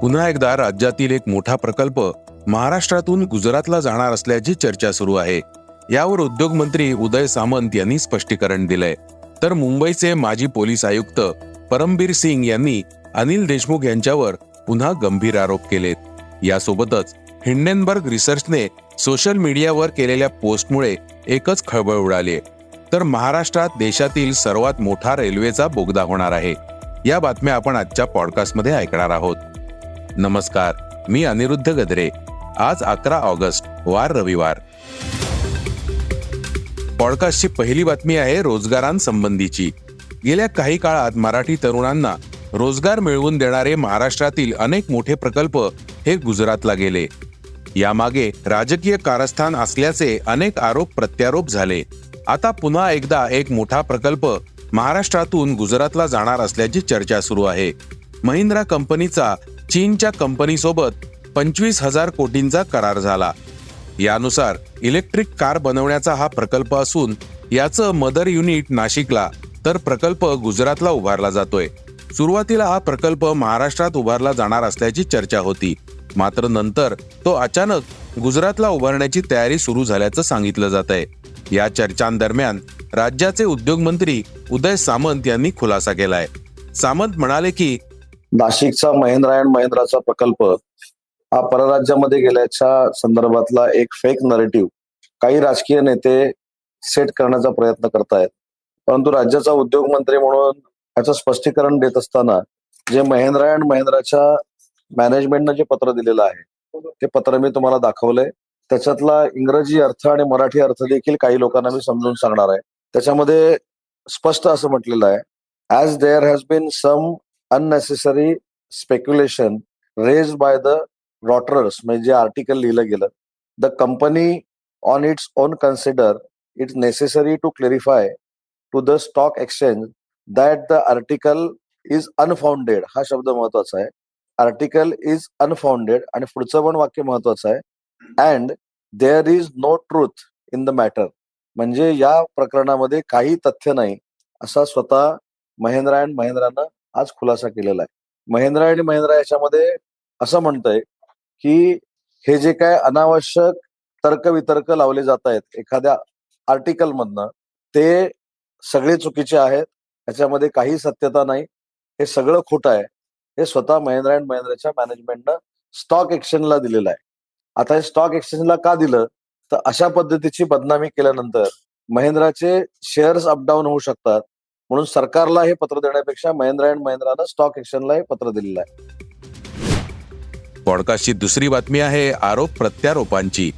पुन्हा एकदा राज्यातील एक मोठा प्रकल्प महाराष्ट्रातून गुजरातला जाणार असल्याची चर्चा सुरू आहे. यावर उद्योग मंत्री उदय सामंत यांनी स्पष्टीकरण दिलंय. तर मुंबईचे माजी पोलीस आयुक्त परमबीर सिंग यांनी अनिल देशमुख यांच्यावर पुन्हा गंभीर आरोप केलेत. यासोबतच हिंडेनबर्ग रिसर्चने सोशल मीडियावर केलेल्या पोस्टमुळे एकच खळबळ उडाली तर महाराष्ट्रात देशातील सर्वात मोठा रेल्वेचा बोगदा होणार आहे. या बातम्या आपण आजच्या पॉडकास्टमध्ये ऐकणार आहोत. नमस्कार मी अनिरुद्ध गद्रे. आज अकरा ऑगस्ट वार रविवार. पॉडकास्टची पहिली बातमी आहे रोजगारांसंबंधीची. गेल्या काही काळात मराठी तरुणांना रोजगार मिळवून देणारे महाराष्ट्रातील अनेक मोठे प्रकल्प हे गुजरातला गेले. यामागे राजकीय कारस्थान असल्याचे अनेक आरोप प्रत्यारोप झाले. आता पुन्हा एकदा एक मोठा प्रकल्प महाराष्ट्रातून गुजरातला जाणार असल्याची चर्चा सुरू आहे. महिंद्रा कंपनीचा चीनच्या कंपनीसोबत पंचवीस हजार कोटींचा करार झाला. यानुसार इलेक्ट्रिक कार बनवण्याचा हा प्रकल्प असून याचं मदर युनिट नाशिकला तर प्रकल्प गुजरातला उभारला जातोय. सुरुवातीला हा प्रकल्प महाराष्ट्रात उभारला जाणार असल्याची चर्चा होती. मात्र नंतर तो अचानक गुजरातला उभारण्याची तयारी सुरू झाल्याचं सांगितलं जात आहे या चर्चांदरम्यान राज्याचे उद्योग मंत्री उदय सामंत यांनी खुलासा केलाय. सामंत म्हणाले की नाशिकचा महेंद्र अँड महेंद्राचा प्रकल्प हा परराज्यामध्ये गेल्याच्या संदर्भातला एक फेक नरेटिव्ह काही राजकीय नेते सेट करण्याचा प्रयत्न करतायत. परंतु राज्याचा उद्योग मंत्री म्हणून याचं स्पष्टीकरण देत असताना जे महेंद्रा अँड महिंद्राच्या मॅनेजमेंटनं जे पत्र दिलेलं आहे ते पत्र मी तुम्हाला दाखवलंय. त्याच्यातला इंग्रजी अर्थ आणि मराठी अर्थ देखील काही लोकांना मी समजून सांगणार आहे. त्याच्यामध्ये स्पष्ट असं म्हटलेलं आहे. As there has been some unnecessary speculation raised by the Reuters म्हणजे जे आर्टिकल लिहिलं गेलं the company on its own consider its necessary to clarify to the stock exchange that the article is unfounded हा शब्द महत्त्वाचा आहे. Article is unfounded आणि पुढचं पण वाक्य महत्वाचं आहे. And there is no truth in the matter म्हणजे या प्रकरणामध्ये काही तथ्य नाही असा स्वतः महेंद्र अँड महेंद्रानं आज खुलासा केलेला आहे. महिंद्रा आणि महिंद्रा याच्यामध्ये असं म्हणतंय की हे जे काय अनावश्यक तर्कवितर्क लावले जात आहेत एखाद्या आर्टिकल मधनं ते सगळे चुकीचे आहेत याच्यामध्ये काही सत्यता नाही हे सगळं खोटं आहे हे स्वतः महिंद्रा अँड महिंद्राच्या मॅनेजमेंटनं स्टॉक एक्सचेंजला दिलेलं आहे. आता हे स्टॉक एक्सचेंजला का दिलं? तर अशा पद्धतीची बदनामी केल्यानंतर महिंद्राचे शेअर्स अपडाऊन होऊ शकतात म्हणून सरकारला हे पत्र देण्यापेक्षा महेंद्र अँड महेंद्रानं स्टॉक एक्सचेंजला हे पत्र दिलेलं आहे. पॉडकास्टची दुसरी बातमी आहे आरोप प्रत्यारोपांची.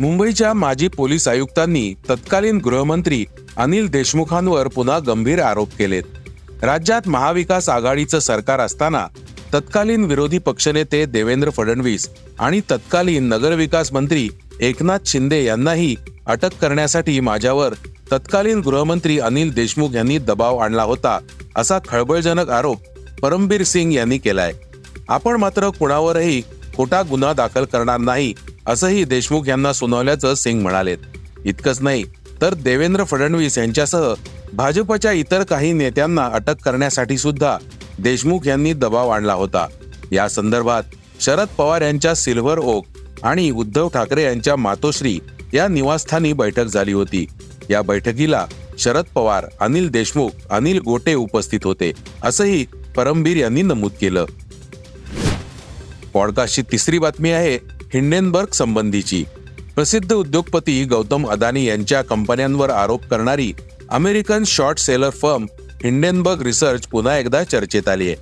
मुंबईच्या माजी पोलीस आयुक्तांनी तत्कालीन गृहमंत्री अनिल देशमुखांवर पुन्हा गंभीर आरोप केलेत. राज्यात महाविकास आघाडीचं सरकार असताना तत्कालीन विरोधी पक्षनेते देवेंद्र फडणवीस आणि तत्कालीन नगरविकास मंत्री एकनाथ शिंदे यांनाही अटक करण्यासाठी माझ्यावर तत्कालीन गृहमंत्री अनिल देशमुख यांनी दबाव आणला होता असा खळबळजनक आरोप परमबीर सिंग यांनी केलाय. आपण मात्र कुणावरही खोटा गुन्हा दाखल करणार नाही असंही देशमुख यांना सुनावल्याचं सिंग म्हणालेत. इतकंच नाही तर देवेंद्र फडणवीस यांच्यासह भाजपच्या इतर काही नेत्यांना अटक करण्यासाठी सुद्धा देशमुख यांनी दबाव आणला होता. या संदर्भात शरद पवार यांच्या सिल्व्हर ओक आणि उद्धव ठाकरे यांच्या मातोश्री या निवासस्थानी बैठक झाली होती. या बैठकीला शरद पवार अनिल देशमुख अनिल गोटे उपस्थित होते असंही परमबीर यांनी नमूद केलं. पॉडकास्टची तिसरी बातमी आहे हिंडेनबर्ग संबंधीची. प्रसिद्ध उद्योगपती गौतम अदानी यांच्या कंपन्यांवर आरोप करणारी American short seller firm Hindenburg research पुन्हा एकदा चर्चेत आली आहे.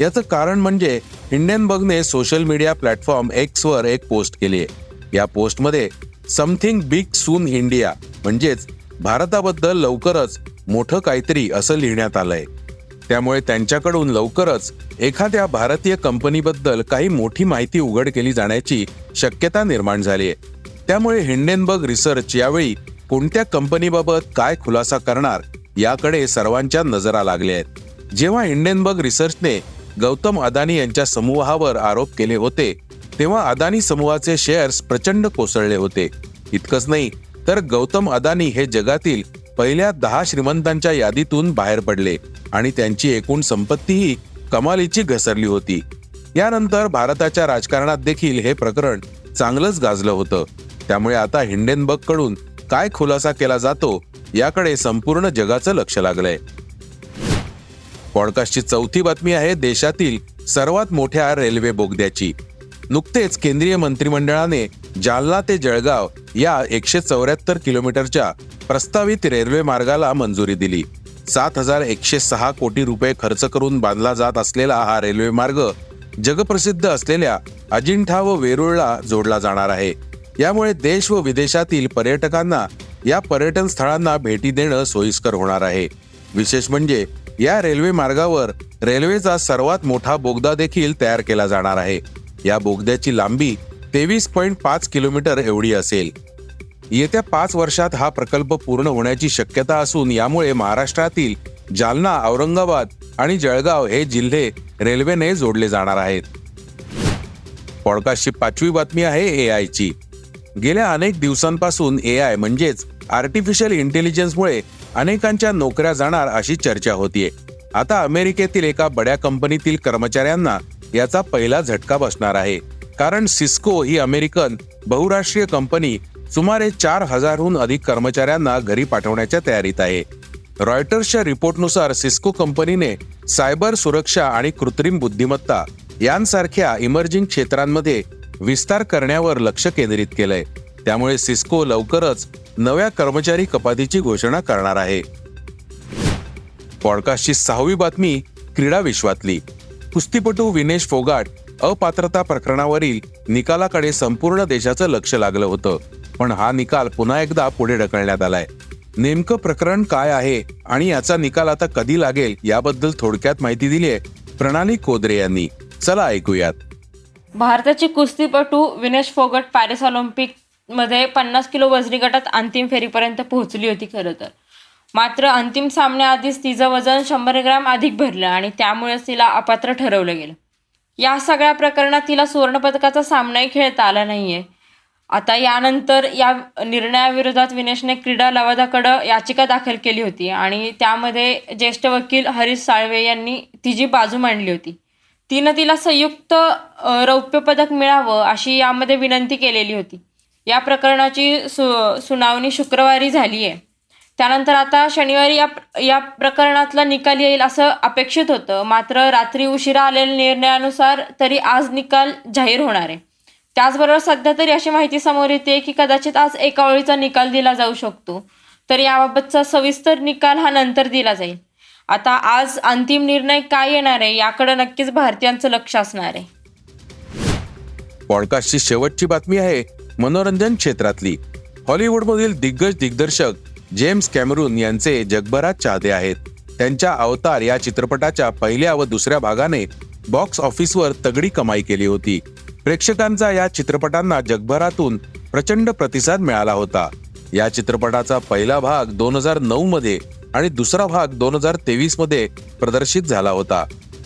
याचं कारण म्हणजे हिंडेनबर्गने सोशल मीडिया प्लॅटफॉर्म एक्सवर एक पोस्ट केली आहे. या पोस्टमध्ये समथिंग बिग सून इंडिया. म्हणजेच भारताबद्दल लवकरच मोठं काहीतरी असं लिहिण्यात आलंय. त्यामुळे त्यांच्याकडून लवकरच एखाद्या भारतीय कंपनीबद्दल काही मोठी माहिती उघड केली जाण्याची शक्यता निर्माण झाली आहे. त्यामुळे हिंडेनबर्ग रिसर्च यावेळी कोणत्या कंपनीबाबत काय खुलासा करणार याकडे सर्वांच्या नजरा लागल्या आहेत. जेव्हा हिंडेनबर्ग रिसर्चने गौतम अदानी यांच्या समूहावर आरोप केले होते तेव्हा अदानी समूहाचे शेअर्स प्रचंड कोसळले होते. इतकंच नाही तर गौतम अदानी हे जगातील पहिल्या दहा श्रीमंतांच्या यादीतून बाहेर पडले आणि त्यांची एकूण संपत्तीही कमालीची घसरली होती. यानंतर भारताच्या राजकारणात देखील हे प्रकरण चांगलंच गाजलं होतं. त्यामुळे आता हिंडेनबर्गकडून काय खुलासा केला जातो याकडे संपूर्ण जगाचं लक्ष लागलंय. पॉडकास्टची चौथी बातमी आहे देशातील सर्वात मोठ्या रेल्वे बोगद्याची. नुकतेच केंद्रीय मंत्रिमंडळाने जालना ते जळगाव या एकशे चौऱ्याहत्तर किलोमीटरच्या प्रस्तावित रेल्वे मार्गाला मंजुरी दिली. सात हजार एकशे सहा कोटी रुपये खर्च करून बांधला जात असलेला हा रेल्वे मार्ग जगप्रसिद्ध असलेल्या अजिंठा व वेरूळला जोडला जाणार आहे. यामुळे देश व विदेशातील पर्यटकांना या पर्यटन स्थळांना भेटी देणं सोयीस्कर होणार आहे. विशेष म्हणजे या रेल्वे मार्गावर रेल्वेचा सर्वात मोठा बोगदा देखील तयार केला जाणार आहे. या बोगद्याची लांबी तेवीस पॉईंट पाच किलोमीटर एवढी असेल. येत्या पाच वर्षात हा प्रकल्प पूर्ण होण्याची शक्यता असून यामुळे महाराष्ट्रातील जालना औरंगाबाद आणि जळगाव हे जिल्हे रेल्वेने जोडले जाणार आहेत. पॉडकास्टची पाचवी बातमी आहे ए आयची. गेल्या अनेक दिवसांपासून ए आय म्हणजेच आर्टिफिशियल इंटेलिजन्समुळे अनेकांच्या नोकऱ्या जाणार अशी चर्चा होतीये. आता अमेरिकेतील एका बड्या कंपनीतील कर्मचाऱ्यांना याचा पहिला झटका बसणार आहे. कारण सिस्को ही अमेरिकन बहुराष्ट्रीय कंपनी सुमारे चार हजारहून अधिक कर्मचाऱ्यांना घरी पाठवण्याच्या तयारीत आहे. रॉयटर्सच्या रिपोर्टनुसार सिस्को कंपनीने सायबर सुरक्षा आणि कृत्रिम बुद्धिमत्ता यांसारख्या इमर्जिंग क्षेत्रांमध्ये विस्तार करण्यावर लक्ष केंद्रित केलंय. त्यामुळे सिस्को लवकरच नव्या कर्मचारी कपातीची घोषणा करणार आहे. पॉडकास्टची सहावी बातमी क्रीडा विश्वातली. कुस्तीपटू विनेश फोगाट अपात्रता प्रकरणावरील निकालाकडे संपूर्ण देशाचं लक्ष लागलं होतं. पण हा निकाल पुन्हा एकदा पुढे ढकलण्यात आलाय. नेमकं प्रकरण काय आहे आणि याचा निकाल आता कधी लागेल याबद्दल थोडक्यात माहिती दिली आहे प्रणाली कोदरे यांनी. चला ऐकूयात. भारताची कुस्तीपटू विनेश फोगट पॅरिस ऑलिम्पिकमध्ये पन्नास किलो वजनी गटात अंतिम फेरीपर्यंत पोहोचली होती खरं तर. मात्र अंतिम सामन्याआधीच तिचं वजन शंभर ग्रॅम अधिक भरलं आणि त्यामुळेच तिला अपात्र ठरवलं गेलं. या सगळ्या प्रकरणात तिला सुवर्णपदकाचा सामनाही खेळता आला नाही आहे आता यानंतर या निर्णयाविरोधात विनेशने क्रीडा लवादाकडं याचिका दाखल केली होती आणि त्यामध्ये ज्येष्ठ वकील हरीश साळवे यांनी तिची बाजू मांडली होती. तिनं तिला संयुक्त रौप्य पदक मिळावं अशी यामध्ये विनंती केलेली होती. या प्रकरणाची सु सुनावणी शुक्रवारी झाली आहे त्यानंतर आता शनिवारी या या प्रकरणातला निकाल येईल असं अपेक्षित होतं. मात्र रात्री उशिरा आलेल्या निर्णयानुसार तरी आज निकाल जाहीर होणार आहे. त्याचबरोबर सध्या तरी अशी माहिती समोर येते की कदाचित आज एका ओळीचा निकाल दिला जाऊ शकतो. तर याबाबतचा सविस्तर निकाल हा नंतर दिला जाईल. आता आज अंतिम निर्णय काय येणार आहे याकडे नक्कीच भारतीयांचं लक्ष असणार आहे. पॉडकास्टची शेवटची बातमी आहे मनोरंजन क्षेत्रातली. हॉलिवूडमधील दिग्गज दिग्दर्शक जेम्स कॅमरून यांचे जगभरात चाहते आहेत. त्यांच्या अवतार या चित्रपटाच्या पहिल्या व दुसऱ्या भागाने बॉक्स ऑफिसवर तगडी कमाई केली होती. प्रेक्षकांचा या चित्रपटांना जगभरातून प्रचंड प्रतिसाद मिळाला होता. या चित्रपटाचा पहिला भाग दोन हजार नऊ मध्ये आणि दुसरा भाग दोन हजार तेवीसमध्ये प्रदर्शित झाला होता.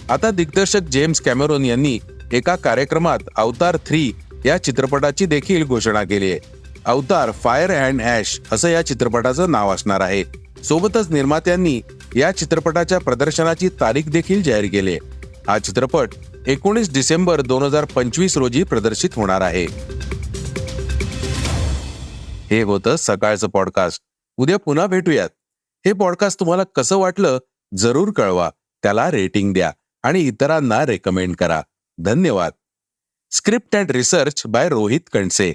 आता दिग्दर्शक जेम्स कॅमेरोन यांनी एका कार्यक्रमात अवतार थ्री या चित्रपटाची देखील घोषणा केली आहे. अवतार फायर अँड ॲश असं या चित्रपटाचं नाव असणार आहे. सोबतच निर्मात्यांनी या चित्रपटाच्या प्रदर्शनाची तारीख देखील जाहीर केली आहे. हा चित्रपट एकोणीस डिसेंबर दोन हजार पंचवीस रोजी प्रदर्शित होणार आहे. हे होतं सकाळचं पॉडकास्ट. उद्या पुन्हा भेटूयात. हे पॉडकास्ट तुम्हाला कसं वाटलं जरूर कळवा. त्याला रेटिंग द्या आणि इतरांना रेकमेंड करा. धन्यवाद. Script and research by Rohit Kanse.